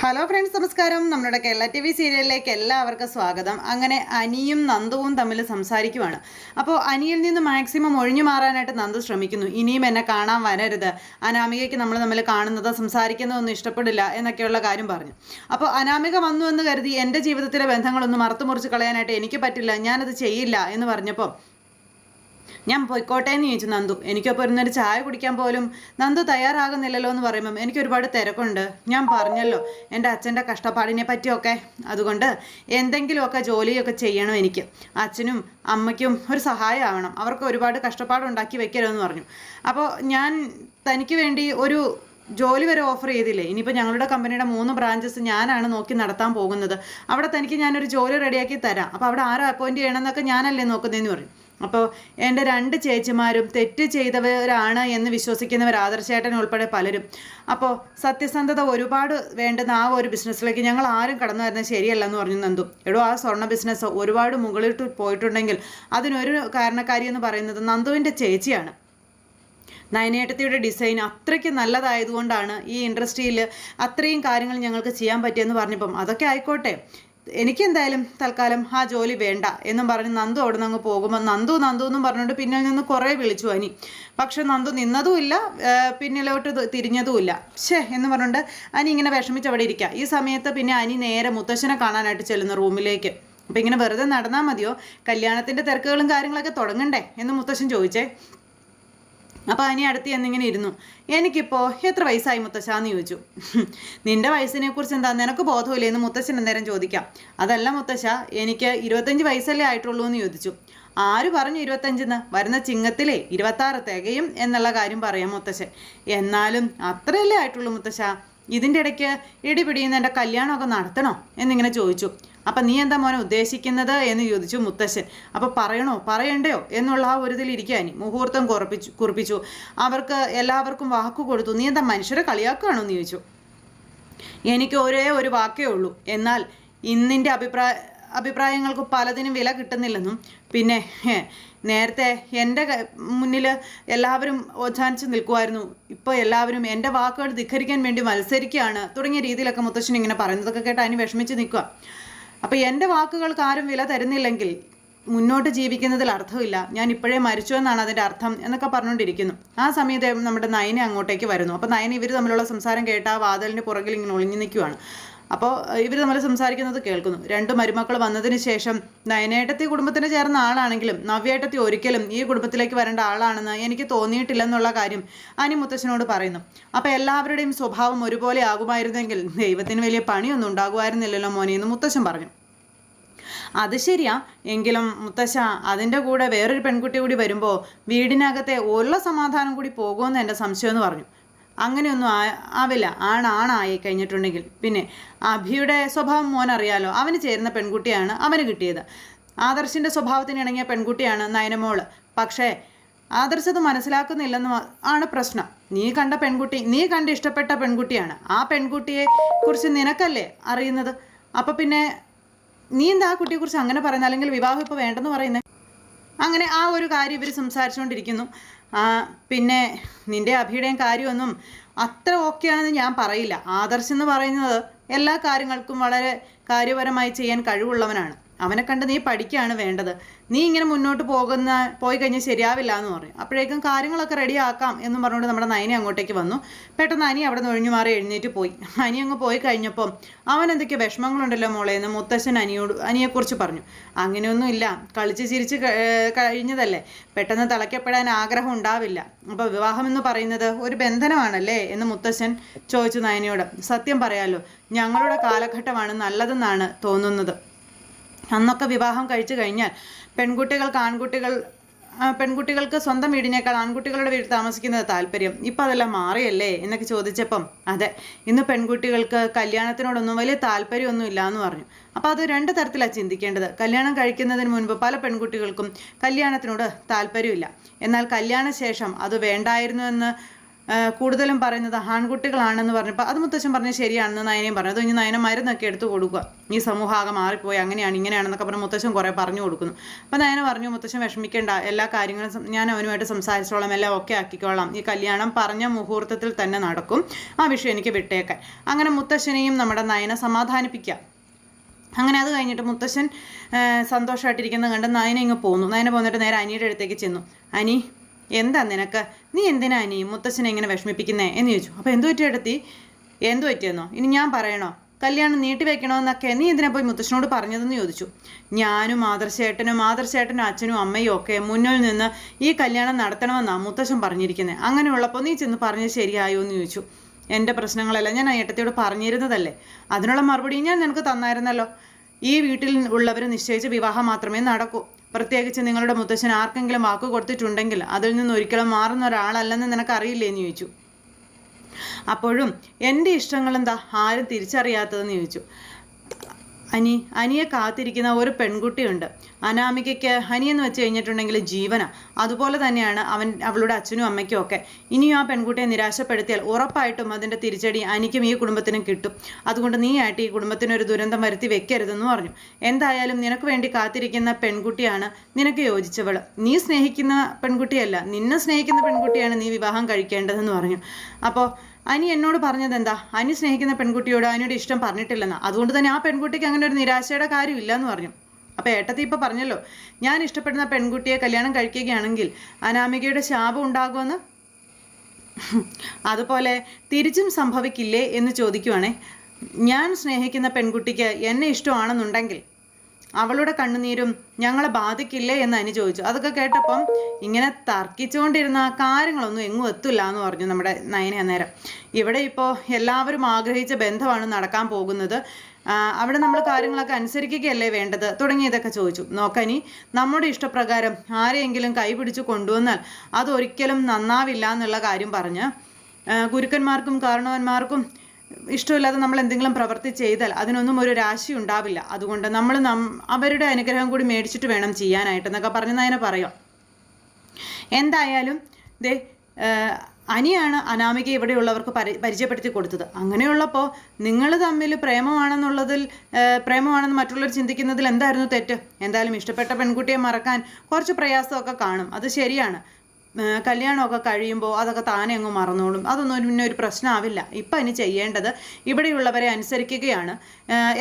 Hello friends നമസ്കാരം. നമ്മുടെ Kerala T V സീരിയലിലേക്ക് എല്ലാവർക്കും സ്വാഗതം. അങ്ങനെ അനിയും നന്ദുവും തമ്മിൽ സംസാരിക്കുവാണ്. അപ്പോൾ അനിയിൽ നിന്ന് മാക്സിമം ഒഴിഞ്ഞു മാറാനായിട്ട് നന്ദു ശ്രമിക്കുന്നു. ഇനിയും എന്നെ കാണാൻ വരരുത്. അനാമികയ്ക്ക് നമ്മൾ തമ്മിൽ കാണുന്നത് സംസാരിക്കുന്നതൊന്നും ഇഷ്ടപ്പെടില്ല എന്നൊക്കെയുള്ള കാര്യം പറഞ്ഞു. അപ്പോൾ അനാമിക വന്നു എന്ന് കരുതി എന്റെ ജീവിതത്തിലെ ബന്ധങ്ങളൊന്നും മറത്തു മുറിച്ച് കളയാനായിട്ട് എനിക്ക് പറ്റില്ല. ഞാനത് ചെയ്യില്ല എന്ന് പറഞ്ഞപ്പോൾ ഞാൻ പോയിക്കോട്ടെ എന്ന് ചോദിച്ചു നന്ദു. എനിക്കൊപ്പം ഇരുന്നൊരു ചായ കുടിക്കാൻ പോലും നന്ദു തയ്യാറാകുന്നില്ലല്ലോ എന്ന് പറയുമ്പം എനിക്ക് ഒരുപാട് തിരക്കുണ്ട്. ഞാൻ പറഞ്ഞല്ലോ എന്റെ അച്ഛന്റെ കഷ്ടപ്പാടിനെ പറ്റിയൊക്കെ. അതുകൊണ്ട് എന്തെങ്കിലുമൊക്കെ ജോലിയൊക്കെ ചെയ്യണം എനിക്ക്. അച്ഛനും അമ്മയ്ക്കും ഒരു സഹായമാവണം. അവർക്ക് ഒരുപാട് കഷ്ടപ്പാടുണ്ടാക്കി വെക്കരുതെന്ന് പറഞ്ഞു. അപ്പോൾ ഞാൻ തനിക്ക് വേണ്ടി ഒരു ജോലി വരെ ഓഫർ ചെയ്തില്ലേ? ഇനിയിപ്പോൾ ഞങ്ങളുടെ കമ്പനിയുടെ മൂന്ന് ബ്രാഞ്ചസ് ഞാനാണ് നോക്കി നടത്താൻ പോകുന്നത്. അവിടെ തനിക്ക് ഞാനൊരു ജോലി റെഡിയാക്കി തരാം. അപ്പോൾ അവിടെ ആരും അപ്പോയിന്റ് ചെയ്യണമെന്നൊക്കെ ഞാനല്ലേ നോക്കുന്നതെന്ന് പറയും. അപ്പോൾ എന്റെ രണ്ട് ചേച്ചിമാരും തെറ്റ് ചെയ്തവരാണ് എന്ന് വിശ്വസിക്കുന്നവർ ആദർശേട്ടൻ ഉൾപ്പെടെ പലരും. അപ്പോൾ സത്യസന്ധത ഒരുപാട് വേണ്ടുന്ന ആ ഒരു ബിസിനസ്സിലേക്ക് ഞങ്ങൾ ആരും കടന്നു വരുന്നത് ശരിയല്ലെന്ന് പറഞ്ഞു നന്ദു. എടോ ആ സ്വർണ ബിസിനസ് ഒരുപാട് മുകളിൽ പോയിട്ടുണ്ടെങ്കിൽ അതിനൊരു കാരണക്കാരി എന്ന് പറയുന്നത് നന്ദുവിന്റെ ചേച്ചിയാണ്. നയനേട്ടത്തിയുടെ ഡിസൈൻ അത്രയ്ക്ക് നല്ലതായതുകൊണ്ടാണ് ഈ ഇൻഡസ്ട്രിയിൽ അത്രയും കാര്യങ്ങൾ ഞങ്ങൾക്ക് ചെയ്യാൻ പറ്റിയെന്ന് പറഞ്ഞപ്പം അതൊക്കെ ആയിക്കോട്ടെ. എനിക്കെന്തായാലും തൽക്കാലം ആ ജോലി വേണ്ട എന്നും പറഞ്ഞ് നന്ദു അവിടെ നിന്ന് അങ്ങ് പോകുമ്പോൾ നന്ദു നന്ദു എന്നും പറഞ്ഞുകൊണ്ട് പിന്നിൽ നിന്ന് കുറേ വിളിച്ചു അനി പക്ഷെ നന്ദു നിന്നതുമില്ല പിന്നിലോട്ട് തിരിഞ്ഞതുമില്ല ഷേ എന്ന് പറഞ്ഞുകൊണ്ട് അനി ഇങ്ങനെ വിഷമിച്ച് അവിടെ ഇരിക്കുക ഈ സമയത്ത് പിന്നെ അനി നേരെ മുത്തശ്ശനെ കാണാനായിട്ട് ചെല്ലുന്ന റൂമിലേക്ക്. അപ്പം ഇങ്ങനെ വെറുതെ നടന്നാൽ മതിയോ? കല്യാണത്തിന്റെ തിരക്കുകളും കാര്യങ്ങളൊക്കെ തുടങ്ങണ്ടേ? എന്ന് മുത്തശ്ശൻ ചോദിച്ചേ. അപ്പോൾ അനി അടുത്ത് എന്നിങ്ങനെ ഇരുന്നു. എനിക്കിപ്പോൾ എത്ര വയസ്സായി മുത്തശ്ശാന്ന് ചോദിച്ചു. നിന്റെ വയസ്സിനെക്കുറിച്ച് എന്താ? നിനക്ക് ബോധമില്ലേ? എന്ന് മുത്തശ്ശൻ അന്നേരം ചോദിക്കാം. അതല്ല മുത്തശ്ശ എനിക്ക് ഇരുപത്തഞ്ച് വയസ്സല്ലേ ആയിട്ടുള്ളൂ എന്ന് ചോദിച്ചു. ആര് പറഞ്ഞു ഇരുപത്തഞ്ചെന്ന്? വരുന്ന ചിങ്ങത്തിലെ ഇരുപത്താറ് തികയും എന്നുള്ള കാര്യം പറയാം മുത്തശ്ശൻ. എന്നാലും അത്രയല്ലേ ആയിട്ടുള്ളൂ മുത്തശ്ശ. ഇതിന്റെ ഇടയ്ക്ക് ഇടിപിടിയുന്ന എന്റെ കല്യാണമൊക്കെ നടത്തണോ? എന്നിങ്ങനെ ചോദിച്ചു. അപ്പം നീ എന്താ മോനെ ഉദ്ദേശിക്കുന്നത് എന്ന് ചോദിച്ചു മുത്തശ്ശൻ. അപ്പം പറയണോ? പറയണ്ടയോ? എന്നുള്ള ആ ഒരു ഇതിലിരിക്കാനി മുഹൂർത്തം കുറപ്പിച്ചു കുറിപ്പിച്ചു. അവർക്ക് എല്ലാവർക്കും വാക്കു കൊടുത്തു. നീ എന്താ മനുഷ്യരെ കളിയാക്കുകയാണോ എന്ന് ചോദിച്ചു. എനിക്ക് ഒരേ ഒരു വാക്കേ ഉള്ളൂ. എന്നാൽ ഇന്നിന്റെ അഭിപ്രായ അഭിപ്രായങ്ങൾക്ക് പലതിനും വില കിട്ടുന്നില്ലെന്നും പിന്നെ നേരത്തെ എന്റെ മുന്നിൽ എല്ലാവരും ഓച്ചാനിച്ച് നിൽക്കുമായിരുന്നു ഇപ്പോൾ എല്ലാവരും എന്റെ വാക്കുകൾ ധിഖരിക്കാൻ വേണ്ടി മത്സരിക്കുകയാണ് തുടങ്ങിയ രീതിയിലൊക്കെ മുത്തശ്ശൻ ഇങ്ങനെ പറയുന്നതൊക്കെ കേട്ട് അതിന് വിഷമിച്ച് നിൽക്കുക. അപ്പോൾ എന്റെ വാക്കുകൾക്ക് ആരും വില തരുന്നില്ലെങ്കിൽ മുന്നോട്ട് ജീവിക്കുന്നതിൽ അർത്ഥമില്ല. ഞാൻ ഇപ്പോഴേ മരിച്ചു എന്നാണ് അതിന്റെ അർത്ഥം എന്നൊക്കെ പറഞ്ഞുകൊണ്ടിരിക്കുന്നു. ആ സമയത്ത് നമ്മുടെ നയനെ അങ്ങോട്ടേക്ക് വരുന്നു. അപ്പോൾ നയന ഇവർ തമ്മിലുള്ള സംസാരം കേട്ട് ആ വാതിലിന് പുറകിൽ ഇങ്ങനെ ഒളിഞ്ഞു നിൽക്കുവാണ്. അപ്പോൾ ഇവർ നമ്മൾ സംസാരിക്കുന്നത് കേൾക്കുന്നു. രണ്ട് മരുമക്കൾ വന്നതിന് ശേഷം നയനേട്ടത്തി കുടുംബത്തിന് ചേർന്ന ആളാണെങ്കിലും നവ്യേട്ടത്തി ഒരിക്കലും ഈ കുടുംബത്തിലേക്ക് വരേണ്ട ആളാണെന്ന് എനിക്ക് തോന്നിയിട്ടില്ലെന്നുള്ള കാര്യം അനി മുത്തശ്ശനോട് പറയുന്നു. അപ്പോൾ എല്ലാവരുടെയും സ്വഭാവം ഒരുപോലെ ആകുമായിരുന്നെങ്കിൽ ദൈവത്തിന് വലിയ പണിയൊന്നും ഉണ്ടാകുമായിരുന്നില്ലല്ലോ മോനെ എന്ന് മുത്തശ്ശൻ പറഞ്ഞു. അത് ശരിയാ. എങ്കിലും മുത്തശ്ശ അതിന്റെ കൂടെ വേറൊരു പെൺകുട്ടി കൂടി വരുമ്പോൾ വീടിനകത്തെ ഉള്ള സമാധാനം കൂടി പോകുമെന്ന് എന്റെ സംശയം എന്ന് പറഞ്ഞു. അങ്ങനെയൊന്നും ആവില്ല. ആണാണായി കഴിഞ്ഞിട്ടുണ്ടെങ്കിൽ. പിന്നെ അഭിയുടെ സ്വഭാവം മോൻ അറിയാലോ അവന് ചേരുന്ന പെൺകുട്ടിയാണ് അവന് കിട്ടിയത്. ആദർശിന്റെ സ്വഭാവത്തിന് ഇണങ്ങിയ പെൺകുട്ടിയാണ് നയനമോൾ. പക്ഷേ ആദർശത് മനസ്സിലാക്കുന്നില്ലെന്ന് ആണ് പ്രശ്നം. നീ കണ്ട പെൺകുട്ടി നീ കണ്ട് ഇഷ്ടപ്പെട്ട പെൺകുട്ടിയാണ്. ആ പെൺകുട്ടിയെ കുറിച്ച് നിനക്കല്ലേ അറിയുന്നത്? അപ്പോൾ പിന്നെ നീ എന്താ ആ കുട്ടിയെക്കുറിച്ച് അങ്ങനെ പറയുന്നത്? അല്ലെങ്കിൽ വിവാഹം ഇപ്പോൾ വേണ്ടെന്ന് പറയുന്നത് അങ്ങനെ ആ ഒരു കാര്യം ഇവർ സംസാരിച്ചുകൊണ്ടിരിക്കുന്നു. പിന്നെ നിന്റെ അഭിയുടെയും കാര്യമൊന്നും അത്ര ഓക്കെയാണെന്ന് ഞാൻ പറയില്ല. ആദർശ് എന്ന് പറയുന്നത് എല്ലാ കാര്യങ്ങൾക്കും വളരെ കാര്യപരമായി ചെയ്യാൻ കഴിവുള്ളവനാണ്. അവനെ കണ്ട് നീ പഠിക്കുകയാണ് വേണ്ടത്. നീ ഇങ്ങനെ മുന്നോട്ട് പോകുന്ന പോയി കഴിഞ്ഞാൽ ശരിയാവില്ല എന്ന് പറയും. അപ്പോഴേക്കും കാര്യങ്ങളൊക്കെ റെഡിയാക്കാം എന്ന് പറഞ്ഞുകൊണ്ട് നമ്മുടെ നയനി അങ്ങോട്ടേക്ക് വന്നു. പെട്ടെന്ന് അനി അവിടെ നിന്ന് ഒഴിഞ്ഞു മാറി എഴുന്നേറ്റ് പോയി. അനി അങ്ങ് പോയി കഴിഞ്ഞപ്പം അവൻ എന്തൊക്കെ വിഷമങ്ങളുണ്ടല്ലോ മോളെ എന്ന് മുത്തശ്ശൻ അനിയോട് അനിയെക്കുറിച്ച് പറഞ്ഞു. അങ്ങനെയൊന്നും ഇല്ല. കളിച്ച് ചിരിച്ച് കഴിഞ്ഞതല്ലേ. പെട്ടെന്ന് തിളയ്ക്കപ്പെടാൻ ആഗ്രഹം ഉണ്ടാവില്ല. അപ്പോൾ വിവാഹം എന്ന് പറയുന്നത് ഒരു ബന്ധനമാണല്ലേ എന്ന് മുത്തശ്ശൻ ചോദിച്ചു നയനിയോട്. സത്യം പറയാലോ ഞങ്ങളുടെ കാലഘട്ടമാണ് നല്ലതെന്നാണ് തോന്നുന്നത്. അന്നൊക്കെ വിവാഹം കഴിച്ചു കഴിഞ്ഞാൽ പെൺകുട്ടികൾക്ക് ആൺകുട്ടികൾ പെൺകുട്ടികൾക്ക് സ്വന്തം വീടിനേക്കാൾ ആൺകുട്ടികളുടെ വീട്ടിൽ താമസിക്കുന്നത് താല്പര്യം. ഇപ്പം അതെല്ലാം മാറിയല്ലേ എന്നൊക്കെ ചോദിച്ചപ്പം അതെ ഇന്ന് പെൺകുട്ടികൾക്ക് കല്യാണത്തിനോടൊന്നും വലിയ താല്പര്യമൊന്നും ഇല്ല എന്ന് പറഞ്ഞു. അപ്പോൾ അത് രണ്ട് തരത്തിലാണ് ചിന്തിക്കേണ്ടത്. കല്യാണം കഴിക്കുന്നതിന് മുൻപ് പല പെൺകുട്ടികൾക്കും കല്യാണത്തിനോട് താല്പര്യമില്ല. എന്നാൽ കല്യാണശേഷം അത് വേണ്ടായിരുന്നു എന്ന് കൂടുതലും പറയുന്നത് ആൺകുട്ടികളാണെന്ന് പറഞ്ഞപ്പോൾ അത് മുത്തശ്ശൻ പറഞ്ഞത് ശരിയാണെന്ന് നയനയും പറഞ്ഞു. അത് ഇനി നയന മരുന്നൊക്കെ എടുത്തു കൊടുക്കുക. ഈ സമൂഹമാകെ മാറിപ്പോയി അങ്ങനെയാണ് ഇങ്ങനെയാണെന്നൊക്കെ പറഞ്ഞ് മുത്തശ്ശൻ കുറേ പറഞ്ഞു കൊടുക്കുന്നു. അപ്പോൾ നയന പറഞ്ഞു മുത്തശ്ശൻ വിഷമിക്കേണ്ട എല്ലാ കാര്യങ്ങളും ഞാൻ അവനുമായിട്ട് സംസാരിച്ചോളാം എല്ലാം ഓക്കെ ആക്കിക്കോളാം. ഈ കല്യാണം പറഞ്ഞ മുഹൂർത്തത്തിൽ തന്നെ നടക്കും. ആ വിഷയം എനിക്ക് വിട്ടേക്കാൻ അങ്ങനെ മുത്തശ്ശനെയും നമ്മുടെ നയന സമാധാനിപ്പിക്കുക. അങ്ങനെ അത് കഴിഞ്ഞിട്ട് മുത്തശ്ശൻ സന്തോഷമായിട്ടിരിക്കുന്നത് കണ്ട് നയന ഇങ്ങ് പോന്നു. നയന പോന്നിട്ട് നേരെ അനിയുടെ അടുത്തേക്ക് ചെന്നു. അനി എന്താ നിനക്ക് നീ എന്തിനാ നീ മുത്തശ്ശനെ ഇങ്ങനെ വിഷമിപ്പിക്കുന്നേ? എന്ന് ചോദിച്ചു. അപ്പോൾ എന്തു പറ്റി എടുത്തി എന്തു പറ്റിയെന്നോ? ഇനി ഞാൻ പറയണോ? കല്യാണം നീട്ടി വെക്കണമെന്നൊക്കെ നീ എന്തിനാ പോയി മുത്തശ്ശനോട് പറഞ്ഞതെന്ന് ചോദിച്ചു. ഞാനും ആദർശേട്ടനും ആദർശേട്ടനും അച്ഛനും അമ്മയും ഒക്കെ മുന്നിൽ നിന്ന് ഈ കല്യാണം നടത്തണമെന്നാണ് മുത്തശ്ശൻ പറഞ്ഞിരിക്കുന്നത് അങ്ങനെയുള്ളപ്പോൾ നീ ചെന്ന് പറഞ്ഞത് ശരിയായോ എന്ന് ചോദിച്ചു. എന്റെ പ്രശ്നങ്ങളെല്ലാം ഞാൻ ഏട്ടത്തിയോട് പറഞ്ഞിരുന്നതല്ലേ? അതിനുള്ള മറുപടി ഞാൻ നിനക്ക് തന്നായിരുന്നല്ലോ. ഈ വീട്ടിൽ ഉള്ളവർ നിശ്ചയിച്ച വിവാഹം മാത്രമേ നടക്കൂ. പ്രത്യേകിച്ച് നിങ്ങളുടെ മുത്തശ്ശൻ ആർക്കെങ്കിലും വാക്ക് കൊടുത്തിട്ടുണ്ടെങ്കിൽ അതിൽ നിന്ന് ഒരിക്കലും മാറുന്ന ഒരാളല്ലെന്ന് നിനക്കറിയില്ലേ എന്ന് ചോദിച്ചു. അപ്പോഴും എന്റെ ഇഷ്ടങ്ങൾ എന്താ ആരും തിരിച്ചറിയാത്തതെന്ന് ചോദിച്ചു. അനി അനിയെ കാത്തിരിക്കുന്ന ഒരു പെൺകുട്ടിയുണ്ട്. അനാമികയ്ക്ക് അനിയെന്ന് വെച്ച് കഴിഞ്ഞിട്ടുണ്ടെങ്കിൽ ജീവന. അതുപോലെ തന്നെയാണ് അവൻ അവളുടെ അച്ഛനും അമ്മയ്ക്കും ഒക്കെ. ഇനിയും ആ പെൺകുട്ടിയെ നിരാശപ്പെടുത്തിയാൽ ഉറപ്പായിട്ടും അതിന്റെ തിരിച്ചടി അനിക്കും ഈ കുടുംബത്തിനും കിട്ടും. അതുകൊണ്ട് നീ ആയിട്ട് ഈ കുടുംബത്തിനൊരു ദുരന്തം വരുത്തി വെക്കരുതെന്ന് പറഞ്ഞു. എന്തായാലും നിനക്ക് വേണ്ടി കാത്തിരിക്കുന്ന പെൺകുട്ടിയാണ് നിനക്ക് യോജിച്ചവൾ നീ സ്നേഹിക്കുന്ന പെൺകുട്ടിയല്ല നിന്നെ സ്നേഹിക്കുന്ന പെൺകുട്ടിയാണ് നീ വിവാഹം കഴിക്കേണ്ടതെന്ന് പറഞ്ഞു. അപ്പോൾ അനി എന്നോട് പറഞ്ഞത് എന്താ അനി സ്നേഹിക്കുന്ന പെൺകുട്ടിയോട് അനിയുടെ ഇഷ്ടം പറഞ്ഞിട്ടില്ലെന്നാ. അതുകൊണ്ട് തന്നെ ആ പെൺകുട്ടിക്ക് അങ്ങനെ ഒരു നിരാശയുടെ കാര്യമില്ല എന്ന് പറഞ്ഞു. അപ്പോൾ ഏട്ടത്തി ഇപ്പോൾ പറഞ്ഞല്ലോ ഞാൻ ഇഷ്ടപ്പെടുന്ന പെൺകുട്ടിയെ കല്യാണം കഴിക്കുകയാണെങ്കിൽ അനാമികയുടെ ശാപം ഉണ്ടാകുമെന്ന്? അതുപോലെ തിരിച്ചും സംഭവിക്കില്ലേ എന്ന് ചോദിക്കുവാണേ ഞാൻ സ്നേഹിക്കുന്ന പെൺകുട്ടിക്ക് എന്നെ ഇഷ്ടമാണെന്നുണ്ടെങ്കിൽ അവളുടെ കണ്ണുനീരും ഞങ്ങളെ ബാധിക്കില്ലേ എന്ന് അനു ചോദിച്ചു. അതൊക്കെ കേട്ടപ്പം ഇങ്ങനെ തർക്കിച്ചുകൊണ്ടിരുന്ന കാര്യങ്ങളൊന്നും എങ്ങും എത്തില്ല എന്ന് പറഞ്ഞു നമ്മുടെ നയന അന്നേരം. ഇവിടെ ഇപ്പോൾ എല്ലാവരും ആഗ്രഹിച്ച ബന്ധമാണ് നടക്കാൻ പോകുന്നത്. അവിടെ നമ്മൾ കാര്യങ്ങളൊക്കെ അനുസരിക്കുകയല്ലേ വേണ്ടത്? തുടങ്ങിയതൊക്കെ ചോദിച്ചു. നോക്കനി നമ്മുടെ ഇഷ്ടപ്രകാരം ആരെയെങ്കിലും കൈപിടിച്ച് കൊണ്ടുവന്നാൽ അതൊരിക്കലും നന്നാവില്ല എന്നുള്ള കാര്യം പറഞ്ഞ് ഗുരുക്കന്മാർക്കും കാരണവന്മാർക്കും ഇഷ്ടമില്ലാതെ നമ്മൾ എന്തെങ്കിലും പ്രവൃത്തി ചെയ്താൽ അതിനൊന്നും ഒരു രാശി ഉണ്ടാവില്ല. അതുകൊണ്ട് നമ്മൾ അവരുടെ അനുഗ്രഹം കൂടി മേടിച്ചിട്ട് വേണം ചെയ്യാനായിട്ട് എന്നൊക്കെ പറഞ്ഞ് നയന പറയാം. എന്തായാലും ദേ അനിയാണ് അനാമിക ഇവിടെയുള്ളവർക്ക് പരി പരിചയപ്പെടുത്തി കൊടുത്തത്. അങ്ങനെയുള്ളപ്പോൾ നിങ്ങൾ തമ്മിൽ പ്രേമമാണെന്നുള്ളതിൽ പ്രേമമാണെന്ന് മറ്റുള്ളവർ ചിന്തിക്കുന്നതിൽ എന്തായിരുന്നു തെറ്റ്? എന്തായാലും ഇഷ്ടപ്പെട്ട പെൺകുട്ടിയെ മറക്കാൻ കുറച്ച് പ്രയാസമൊക്കെ കാണും. അത് ശരിയാണ്. കല്യാണമൊക്കെ കഴിയുമ്പോൾ അതൊക്കെ താനെ അങ്ങ് മറന്നോളും. അതൊന്നും പിന്നെ ഒരു പ്രശ്നമാവില്ല ഇപ്പം ഇനി ചെയ്യേണ്ടത് ഇവിടെയുള്ളവരെ അനുസരിക്കുകയാണ്.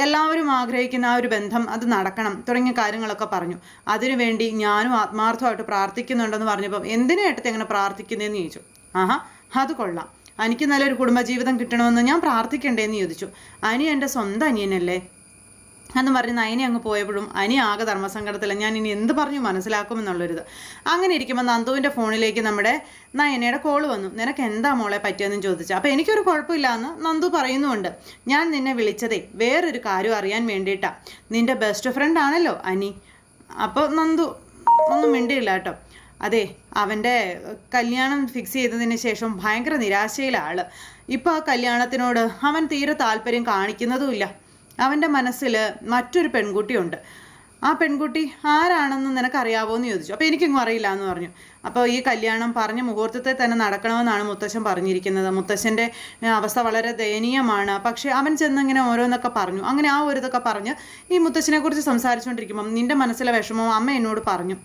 എല്ലാവരും ആഗ്രഹിക്കുന്ന ആ ഒരു ബന്ധം അത് നടക്കണം തുടങ്ങിയ കാര്യങ്ങളൊക്കെ പറഞ്ഞു. അതിനുവേണ്ടി ഞാനും ആത്മാർത്ഥമായിട്ട് പ്രാർത്ഥിക്കുന്നുണ്ടെന്ന് പറഞ്ഞപ്പം എന്തിനായിട്ട് എങ്ങനെ പ്രാർത്ഥിക്കുന്നതെന്ന് ചോദിച്ചു. ആഹാ അത് കൊള്ളാം. എനിക്ക് നല്ലൊരു കുടുംബജീവിതം കിട്ടണമെന്ന് ഞാൻ പ്രാർത്ഥിക്കണ്ടേന്ന് ചോദിച്ചു. അനി എന്റെ സ്വന്തം അനിയനല്ലേ? എന്ന് പറഞ്ഞ് നയനി അങ്ങ് പോയപ്പോഴും അനി ആകെ ധർമ്മസങ്കടത്തില്ല ഞാൻ ഇനി എന്ത് പറഞ്ഞു മനസ്സിലാക്കുമെന്നുള്ളൊരിത്. അങ്ങനെ ഇരിക്കുമ്പോൾ നന്ദുവിന്റെ ഫോണിലേക്ക് നമ്മുടെ നയനയുടെ കോൾ വന്നു. നിനക്ക് എന്താ മോളെ പറ്റിയെന്നും ചോദിച്ചു? അപ്പോൾ എനിക്കൊരു കുഴപ്പമില്ല എന്ന് നന്ദു പറയുന്നുമുണ്ട് ഞാൻ നിന്നെ വിളിച്ചതേ. വേറൊരു കാര്യം അറിയാൻ വേണ്ടിയിട്ടാണ് നിന്റെ ബെസ്റ്റ് ഫ്രണ്ട് ആണല്ലോ അനി. അപ്പോൾ നന്ദു ഒന്നും മിണ്ടിയില്ല കേട്ടോ. അതെ അവന്റെ കല്യാണം ഫിക്സ് ചെയ്തതിന് ശേഷം ഭയങ്കര നിരാശയിലാണ് ഇപ്പോൾ ആ കല്യാണത്തിനോട് അവൻ തീരെ താല്പര്യം കാണിക്കുന്നതുമില്ല അവന്റെ മനസ്സിൽ മറ്റൊരു പെൺകുട്ടിയുണ്ട് ആ പെൺകുട്ടി ആരാണെന്ന് നിനക്കറിയാവോ എന്ന് ചോദിച്ചു. അപ്പോൾ എനിക്കൊന്നും അറിയില്ല എന്ന് പറഞ്ഞു. അപ്പോൾ ഈ കല്യാണം പറഞ്ഞ മുഹൂർത്തത്തെ തന്നെ നടക്കണമെന്നാണ് മുത്തശ്ശൻ പറഞ്ഞിരിക്കുന്നത്. മുത്തശ്ശന്റെ അവസ്ഥ വളരെ ദയനീയമാണ്. പക്ഷേ അവൻ ചെന്നിങ്ങനെ ഓരോന്നൊക്കെ പറഞ്ഞു. അങ്ങനെ ആ ഒരു ഇതൊക്കെ പറഞ്ഞ് ഈ മുത്തശ്ശനെക്കുറിച്ച് സംസാരിച്ചുകൊണ്ടിരിക്കുമ്പം നിന്റെ മനസ്സിലെ വിഷമവും അമ്മ എന്നോട് പറഞ്ഞു.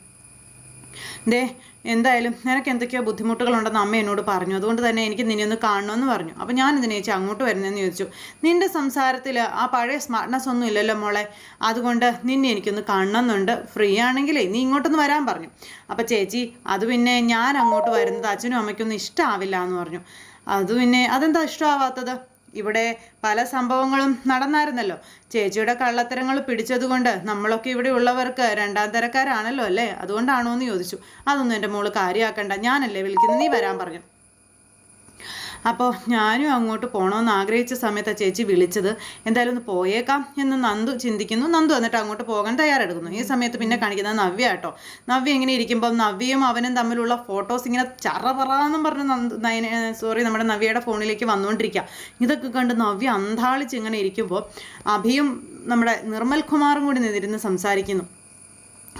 ദേ എന്തായാലും നിനക്ക് എന്തൊക്കെയോ ബുദ്ധിമുട്ടുകളുണ്ടെന്ന് അമ്മ എന്നോട് പറഞ്ഞു. അതുകൊണ്ട് തന്നെ എനിക്ക് നിന്നെ ഒന്ന് കാണണമെന്ന് പറഞ്ഞു. അപ്പോൾ ഞാൻ ഇതിനെ ചേച്ചി അങ്ങോട്ട് വരുന്നതെന്ന് ചോദിച്ചു. നിന്റെ സംസാരത്തിൽ ആ പഴയ സ്മാർട്ട്നെസ് ഒന്നും ഇല്ലല്ലോ മോളെ. അതുകൊണ്ട് നിന്നെ എനിക്കൊന്ന് കാണണമെന്നുണ്ട്. ഫ്രീ ആണെങ്കിലേ നീ ഇങ്ങോട്ടൊന്ന് വരാൻ പറഞ്ഞു. അപ്പോൾ ചേച്ചി അത് പിന്നെ ഞാൻ അങ്ങോട്ട് വരുന്നത് അച്ഛനും അമ്മയ്ക്കൊന്നും ഇഷ്ടമാവില്ല എന്ന് പറഞ്ഞു. അത് പിന്നെ അതെന്താ ഇഷ്ടമാവാത്തത് ഇവിടെ പല സംഭവങ്ങളും നടന്നായിരുന്നല്ലോ. ചേച്ചിയുടെ കള്ളത്തരങ്ങൾ പിടിച്ചതുകൊണ്ട് നമ്മളൊക്കെ ഇവിടെ ഉള്ളവർക്ക് രണ്ടാം തരക്കാരാണല്ലോ അല്ലേ? അതുകൊണ്ടാണോ എന്ന് ചോദിച്ചു. അതൊന്നും എന്റെ മോൾ കാര്യമാക്കണ്ട ഞാനല്ലേ വിളിക്കുന്നത്? നീ വരാൻ പറഞ്ഞു. അപ്പോൾ ഞാനും അങ്ങോട്ട് പോകണമെന്ന് ആഗ്രഹിച്ച സമയത്ത് ചേച്ചി വിളിച്ചത്. എന്തായാലും ഒന്ന് പോയേക്കാം എന്ന് നന്ദു ചിന്തിക്കുന്നു. നന്ദു എന്നിട്ട് അങ്ങോട്ട് പോകാൻ തയ്യാറെടുക്കുന്നു. ഈ സമയത്ത് പിന്നെ കാണിക്കുന്നത് നവ്യ കേട്ടോ. നവ്യ ഇങ്ങനെ ഇരിക്കുമ്പോൾ നവ്യയും അവനും തമ്മിലുള്ള ഫോട്ടോസ് ഇങ്ങനെ ചറപറാന്നും പറഞ്ഞ് നന്ദു നയന സോറി നമ്മുടെ നവ്യയുടെ ഫോണിലേക്ക് വന്നുകൊണ്ടിരിക്കുക ഇതൊക്കെ കണ്ട് നവ്യ അന്താളിച്ച് ഇങ്ങനെ ഇരിക്കുമ്പോൾ അഭിയും നമ്മുടെ നിർമ്മൽ കുമാറും കൂടി നിന്നിരുന്ന് സംസാരിക്കുന്നു.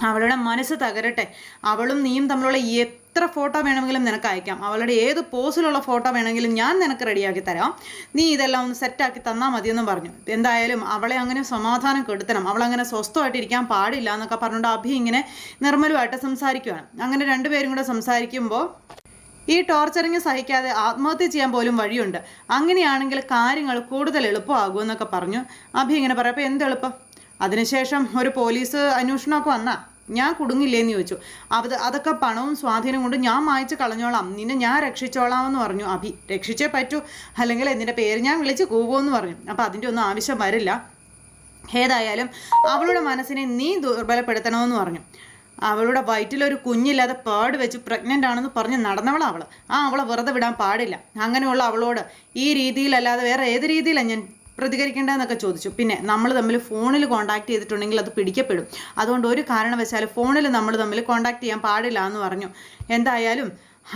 അവളുടെ മനസ്സ് തകരട്ടെ. അവളും നീയും തമ്മിലുള്ള എത്ര ഫോട്ടോ വേണമെങ്കിലും നിനക്ക് അയക്കാം. അവളുടെ ഏത് പോസിലുള്ള ഫോട്ടോ വേണമെങ്കിലും ഞാൻ നിനക്ക് റെഡിയാക്കി തരാം. നീ ഇതെല്ലാം ഒന്ന് സെറ്റാക്കി തന്നാൽ മതിയെന്നും പറഞ്ഞു. എന്തായാലും അവളെ അങ്ങനെ സമാധാനം കെടുത്തണം. അവളങ്ങനെ സ്വസ്ഥമായിട്ട് ഇരിക്കാൻ പാടില്ല എന്നൊക്കെ പറഞ്ഞുകൊണ്ട് അഭി ഇങ്ങനെ നിർമ്മലമായിട്ട് സംസാരിക്കുകയാണ് അങ്ങനെ രണ്ടുപേരും കൂടെ സംസാരിക്കുമ്പോൾ ഈ ടോർച്ചറിങ് സഹിക്കാതെ ആത്മഹത്യ ചെയ്യാൻ പോലും വഴിയുണ്ട്. അങ്ങനെയാണെങ്കിൽ കാര്യങ്ങൾ കൂടുതൽ എളുപ്പമാകുമെന്നൊക്കെ പറഞ്ഞു. അഭി ഇങ്ങനെ പറയപ്പോൾ എന്ത് എളുപ്പം? അതിനുശേഷം ഒരു പോലീസ് അന്വേഷണമൊക്കെ വന്നാ ഞാൻ കുടുങ്ങില്ലേന്ന് ചോദിച്ചു. അത് അതൊക്കെ പണവും സ്വാധീനം കൊണ്ട് ഞാൻ മായച്ച് കളഞ്ഞോളാം. നിന്നെ ഞാൻ രക്ഷിച്ചോളാം എന്ന് പറഞ്ഞു. അഭി രക്ഷിച്ചേ പറ്റൂ. അല്ലെങ്കിൽ എന്നിന്റെ പേര് ഞാൻ വിളിച്ച് കൂവുമെന്ന് പറഞ്ഞു. അപ്പം അതിന്റെ ഒന്നും ആവശ്യം വരില്ല. ഏതായാലും അവളുടെ മനസ്സിനെ നീ ദുർബലപ്പെടുത്തണമെന്ന് പറഞ്ഞു. അവളുടെ വയറ്റിലൊരു കുഞ്ഞില്ലാതെ പേട് വെച്ച് പ്രഗ്നന്റ് ആണെന്ന് പറഞ്ഞ് നടന്നവളാണ് അവൾ ആ അവളെ വെറുതെ വിടാൻ പാടില്ല. അങ്ങനെയുള്ള അവളോട് ഈ രീതിയിലല്ലാതെ വേറെ ഏത് രീതിയിലാണ് ഞാൻ പ്രതികരിക്കേണ്ടതെന്നൊക്കെ ചോദിച്ചു. പിന്നെ നമ്മൾ തമ്മിൽ ഫോണിൽ കോൺടാക്ട് ചെയ്തിട്ടുണ്ടെങ്കിൽ അത് പിടിക്കപ്പെടും. അതുകൊണ്ട് ഒരു കാരണവശാൽ ഫോണിൽ നമ്മൾ തമ്മിൽ കോൺടാക്ട് ചെയ്യാൻ പാടില്ല എന്ന് പറഞ്ഞു. എന്തായാലും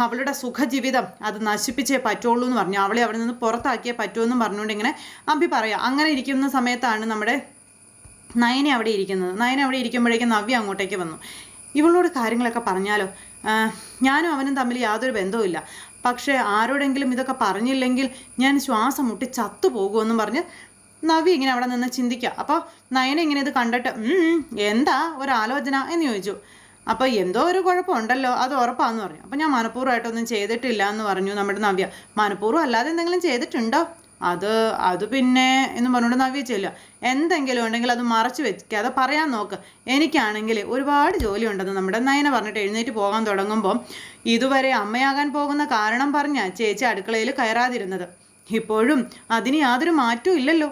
അവളുടെ സുഖജീവിതം അത് നശിപ്പിച്ചേ പറ്റുള്ളൂ എന്ന് പറഞ്ഞു. അവളെ അവിടെ നിന്ന് പുറത്താക്കിയേ പറ്റുമെന്നും പറഞ്ഞുകൊണ്ട് ഇങ്ങനെ അമ്പി പറയാം. അങ്ങനെ ഇരിക്കുന്ന സമയത്താണ് നമ്മുടെ നയനെ അവിടെ ഇരിക്കുന്നത്. നയന അവിടെ ഇരിക്കുമ്പോഴേക്കും നവ്യ അങ്ങോട്ടേക്ക് വന്നു. ഇവളോട് കാര്യങ്ങളൊക്കെ പറഞ്ഞാലോ? ഞാനും അവനും തമ്മിൽ യാതൊരു ബന്ധവുമില്ല. പക്ഷേ ആരോടെങ്കിലും ഇതൊക്കെ പറഞ്ഞില്ലെങ്കിൽ ഞാൻ ശ്വാസം മുട്ടി ചത്തുപോകുമെന്നും പറഞ്ഞ് നവി ഇങ്ങനെ അവിടെ നിന്ന് ചിന്തിക്കുക. അപ്പോൾ നയന ഇങ്ങനെ ഇത് കണ്ടിട്ട് എന്താ ഒരാലോചന? എന്ന് ചോദിച്ചു. അപ്പോൾ എന്തോ ഒരു കുഴപ്പമുണ്ടല്ലോ അത് ഉറപ്പാന്ന് പറഞ്ഞു. അപ്പോൾ ഞാൻ മനഃപൂർവമായിട്ടൊന്നും ചെയ്തിട്ടില്ല എന്ന് പറഞ്ഞു നമ്മുടെ നവ്യ. മനഃപൂർവം അല്ലാതെ എന്തെങ്കിലും ചെയ്തിട്ടുണ്ടോ? അത് അത് പിന്നെ എന്ന് പറഞ്ഞുകൊണ്ട് നവ്യ ചെല്ലുക. എന്തെങ്കിലും ഉണ്ടെങ്കിൽ അത് മറച്ച് വെക്കുക അത് പറയാൻ നോക്ക്. എനിക്കാണെങ്കിൽ ഒരുപാട് ജോലി ഉണ്ടെന്ന് നമ്മുടെ നയന പറഞ്ഞിട്ട് എഴുന്നേറ്റ് പോകാൻ തുടങ്ങുമ്പോൾ ഇതുവരെ അമ്മയാകാൻ പോകുന്ന കാരണം പറഞ്ഞ ചേച്ചി അടുക്കളയിൽ കയറാതിരുന്നത്. ഇപ്പോഴും അതിന് യാതൊരു മാറ്റവും ഇല്ലല്ലോ.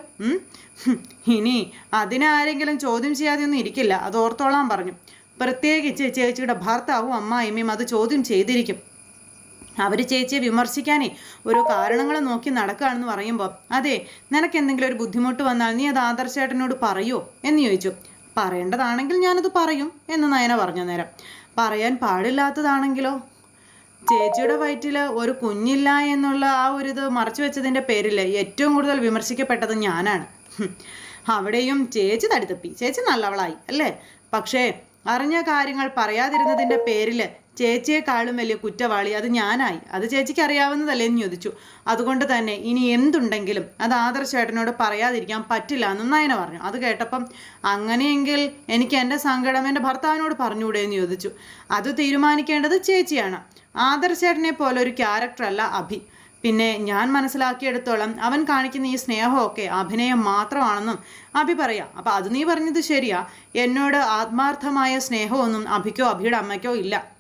ഇനി അതിനാരെങ്കിലും ചോദ്യം ചെയ്യാതെ ഒന്നും ഇരിക്കില്ല. അത് ഓർത്തോളാൻ പറഞ്ഞു. പ്രത്യേകിച്ച് ചേച്ചിയുടെ ഭർത്താവും അമ്മായിമ്മയും അത് ചോദ്യം ചെയ്തിരിക്കും. അവർ ചേച്ചിയെ വിമർശിക്കാനേ ഓരോ കാരണങ്ങൾ നോക്കി നടക്കുകയാണെന്ന് പറയുമ്പോൾ അതെ നിനക്ക് എന്തെങ്കിലും ഒരു ബുദ്ധിമുട്ട് വന്നാൽ നീ അത് ആദർശേട്ടനോട് പറയോ? എന്ന് ചോദിച്ചു. പറയേണ്ടതാണെങ്കിൽ ഞാനത് പറയും എന്ന് നയന പറഞ്ഞു നേരം പറയാൻ പാടില്ലാത്തതാണെങ്കിലോ? ചേച്ചിയുടെ വയറ്റിൽ ഒരു കുഞ്ഞില്ല എന്നുള്ള ആ ഒരു ഇത് മറച്ചു വെച്ചതിന്റെ പേരിൽ ഏറ്റവും കൂടുതൽ വിമർശിക്കപ്പെട്ടത് ഞാനാണ്. അവിടെയും ചേച്ചി തടിത്തപ്പി ചേച്ചി നല്ലവളായി അല്ലേ? പക്ഷേ അറിഞ്ഞ കാര്യങ്ങൾ പറയാതിരുന്നതിന്റെ പേരിൽ ചേച്ചിയെക്കാളും വലിയ കുറ്റവാളി അത് ഞാനായി. അത് ചേച്ചിക്ക് അറിയാവുന്നതല്ലേ എന്ന് ചോദിച്ചു. അതുകൊണ്ട് തന്നെ ഇനി എന്തുണ്ടെങ്കിലും അത് ആദർശേട്ടനോട് പറയാതിരിക്കാൻ പറ്റില്ല എന്നും നയന പറഞ്ഞു. അത് കേട്ടപ്പം അങ്ങനെയെങ്കിൽ എനിക്ക് എന്റെ സങ്കടം എന്റെ ഭർത്താവിനോട് പറഞ്ഞുകൂടെ എന്ന് ചോദിച്ചു. അത് തീരുമാനിക്കേണ്ടത് ചേച്ചിയാണ്. ആദർശേട്ടനെ പോലെ ഒരു ക്യാരക്ടറല്ല അഭി. പിന്നെ ഞാൻ മനസ്സിലാക്കിയെടുത്തോളം അവൻ കാണിക്കുന്ന ഈ സ്നേഹമൊക്കെ അഭിനയം മാത്രമാണെന്നും അഭി പറയാം. അപ്പം അത് നീ പറഞ്ഞത് ശരിയാ. എന്നോട് ആത്മാർത്ഥമായ സ്നേഹമൊന്നും അഭിക്കോ അഭിയുടെ അമ്മയ്ക്കോ ഇല്ല.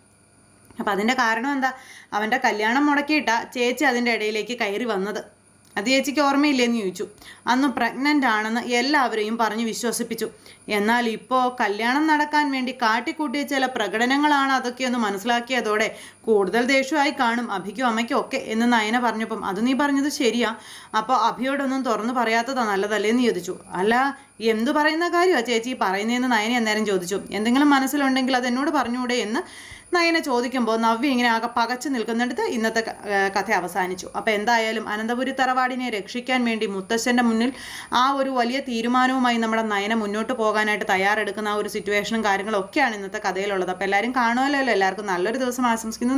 അപ്പം അതിന്റെ കാരണം എന്താ? അവന്റെ കല്യാണം മുടക്കിയിട്ട ചേച്ചി അതിന്റെ ഇടയിലേക്ക് കയറി വന്നത്. അത് ചേച്ചിക്ക് ഓർമ്മയില്ലെന്ന് ചോദിച്ചു. അന്ന് പ്രഗ്നന്റ് ആണെന്ന് എല്ലാവരെയും പറഞ്ഞ് വിശ്വസിപ്പിച്ചു. എന്നാൽ ഇപ്പോൾ കല്യാണം നടക്കാൻ വേണ്ടി കാട്ടിക്കൂട്ടിയ ചില പ്രകടനങ്ങളാണ് അതൊക്കെയൊന്ന് മനസ്സിലാക്കിയതോടെ കൂടുതൽ ദേഷ്യമായി കാണും അഭിക്കും അമ്മയ്ക്കും ഒക്കെ എന്ന് നയന പറഞ്ഞപ്പം. അത് നീ പറഞ്ഞത് ശരിയാ. അപ്പോൾ അഭിയോടൊന്നും തുറന്നു പറയാത്തതാ നല്ലതല്ലേ എന്ന് ചോദിച്ചു. അല്ല എന്തു പറയുന്ന കാര്യമാണ് ചേച്ചി? പറയുന്നതെന്ന് നയന അന്നേരം ചോദിച്ചു. എന്തെങ്കിലും മനസ്സിലുണ്ടെങ്കിൽ അത് എന്നോട് പറഞ്ഞുകൂടെ എന്ന് നയനെ ചോദിക്കുമ്പോൾ നവ്യ ഇങ്ങനെ ആകെ പകച്ചു നിൽക്കുന്നിടത്ത് ഇന്നത്തെ കഥ അവസാനിച്ചു. അപ്പോൾ എന്തായാലും അനന്തപുരി തറവാടിനെ രക്ഷിക്കാൻ വേണ്ടി മുത്തശ്ശന്റെ മുന്നിൽ ആ ഒരു വലിയ തീരുമാനവുമായി നമ്മുടെ നയന മുന്നോട്ട് പോകാനായിട്ട് തയ്യാറെടുക്കുന്ന ആ ഒരു സിറ്റുവേഷനും കാര്യങ്ങളും ഒക്കെയാണ് ഇന്നത്തെ കഥയിലുള്ളത്. അപ്പോൾ എല്ലാവരും കാണുമല്ലോ എല്ലാവർക്കും നല്ലൊരു ദിവസം ആശംസിക്കുന്നു.